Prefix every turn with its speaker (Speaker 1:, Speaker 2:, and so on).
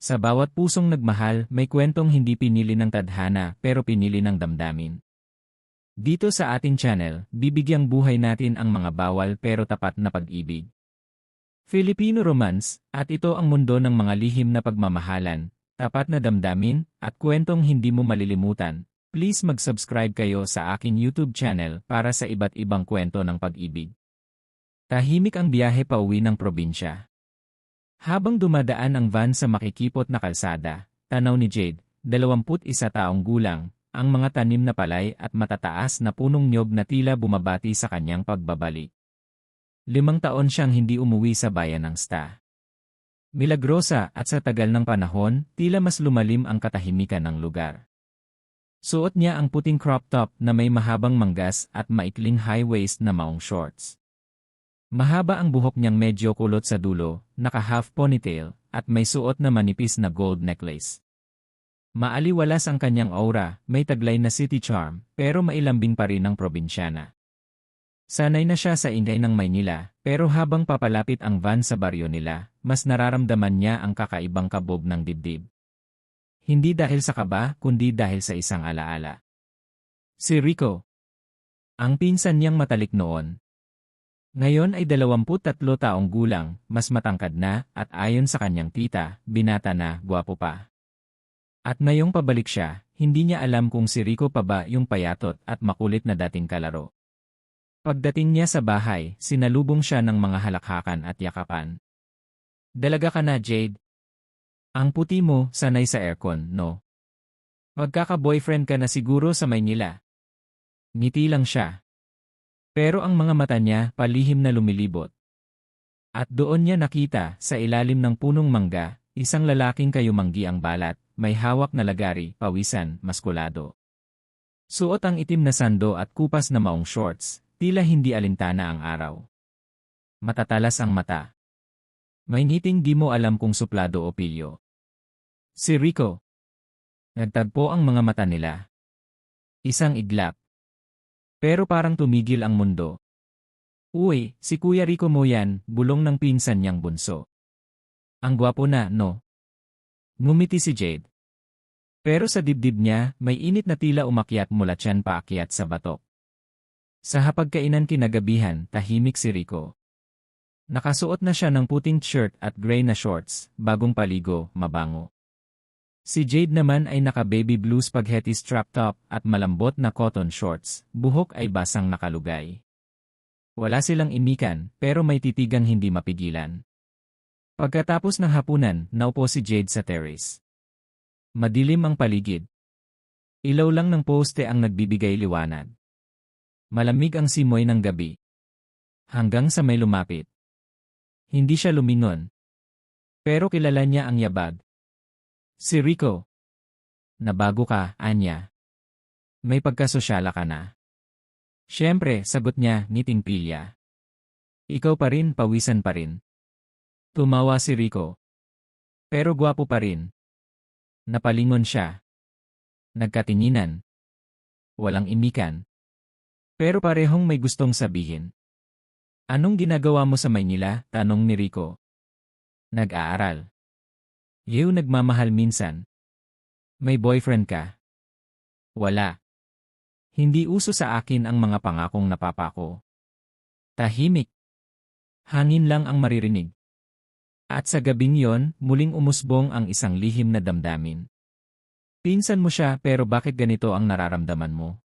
Speaker 1: Sa bawat pusong nagmahal, may kwentong hindi pinili ng tadhana pero pinili ng damdamin. Dito sa ating channel, bibigyang buhay natin ang mga bawal pero tapat na pag-ibig. Filipino Romance, at ito ang mundo ng mga lihim na pagmamahalan, tapat na damdamin, at kwentong hindi mo malilimutan. Please mag-subscribe kayo sa aking YouTube channel para sa iba't ibang kwento ng pag-ibig. Tahimik ang biyahe pauwi ng probinsya. Habang dumadaan ang van sa makikipot na kalsada, tanaw ni Jade, 21 taong gulang, ang mga tanim na palay at matataas na punong nyog na tila bumabati sa kanyang pagbabalik. Limang taon siyang hindi umuwi sa bayan ng Sta. Milagrosa at sa tagal ng panahon, tila mas lumalim ang katahimikan ng lugar. Suot niya ang puting crop top na may mahabang manggas at maikling high-waist na maong shorts. Mahaba ang buhok niyang medyo kulot sa dulo, naka-half ponytail, at may suot na manipis na gold necklace. Maaliwalas ang kanyang aura, may taglay na city charm, pero mailambing pa rin ang probinsyana. Sanay na siya sa ingay ng Maynila, pero habang papalapit ang van sa baryo nila, mas nararamdaman niya ang kakaibang kabog ng dibdib. Hindi dahil sa kaba, kundi dahil sa isang alaala. Si Rico. Ang pinsan niyang matalik noon, ngayon ay 23 taong gulang, mas matangkad na, at ayon sa kanyang tita, binata na, gwapo pa. At ngayong pabalik siya, hindi niya alam kung si Rico pa ba yung payatot at makulit na dating kalaro. Pagdating niya sa bahay, sinalubong siya ng mga halakhakan at yakapan. Dalaga ka na, Jade. Ang puti mo, sanay sa aircon, no? Magkaka-boyfriend ka na siguro sa Maynila. Ngiti lang siya, pero ang mga mata niya palihim na lumilibot. At doon niya nakita, sa ilalim ng punong mangga, isang lalaking kayumanggi ang balat, may hawak na lagari, pawisan, maskulado. Suot ang itim na sando at kupas na maong shorts, tila hindi alintana ang araw. Matatalas ang mata. May ngiting di mo alam kung suplado o pilyo. Si Rico. Nagtagpo ang mga mata nila. Isang iglap. Pero parang tumigil ang mundo. Uy, si Kuya Rico mo yan, bulong ng pinsan niyang bunso. Ang gwapo na, no? Ngumiti si Jade. Pero sa dibdib niya, may init na tila umakyat mula tiyan paakyat sa batok. Sa hapagkainan kinagabihan, tahimik si Rico. Nakasuot na siya ng puting shirt at gray na shorts, bagong paligo, mabango. Si Jade naman ay naka-baby blue spaghetti strap top at malambot na cotton shorts, buhok ay basang nakalugay. Wala silang imikan, pero may titigang hindi mapigilan. Pagkatapos ng hapunan, naupo si Jade sa terrace. Madilim ang paligid. Ilaw lang ng poste ang nagbibigay liwanag. Malamig ang simoy ng gabi. Hanggang sa may lumapit. Hindi siya lumingon. Pero kilala niya ang yabag, Si Rico. Nabago ka, Anya. May pagkasosyala ka na. Siyempre, sagot niya, ngiting pilya. Ikaw pa rin, pawisan pa rin. Tumawa si Rico. Pero gwapo pa rin. Napalingon siya. Nagkatinginan. Walang imikan. Pero parehong may gustong sabihin. Anong ginagawa mo sa Maynila? Tanong ni Rico. Nag-aaral. Yew nagmamahal minsan. May boyfriend ka? Wala. Hindi uso sa akin ang mga pangakong napapako. Tahimik. Hangin lang ang maririnig. At sa gabing yon, muling umusbong ang isang lihim na damdamin. Pinsan mo siya pero bakit ganito ang nararamdaman mo?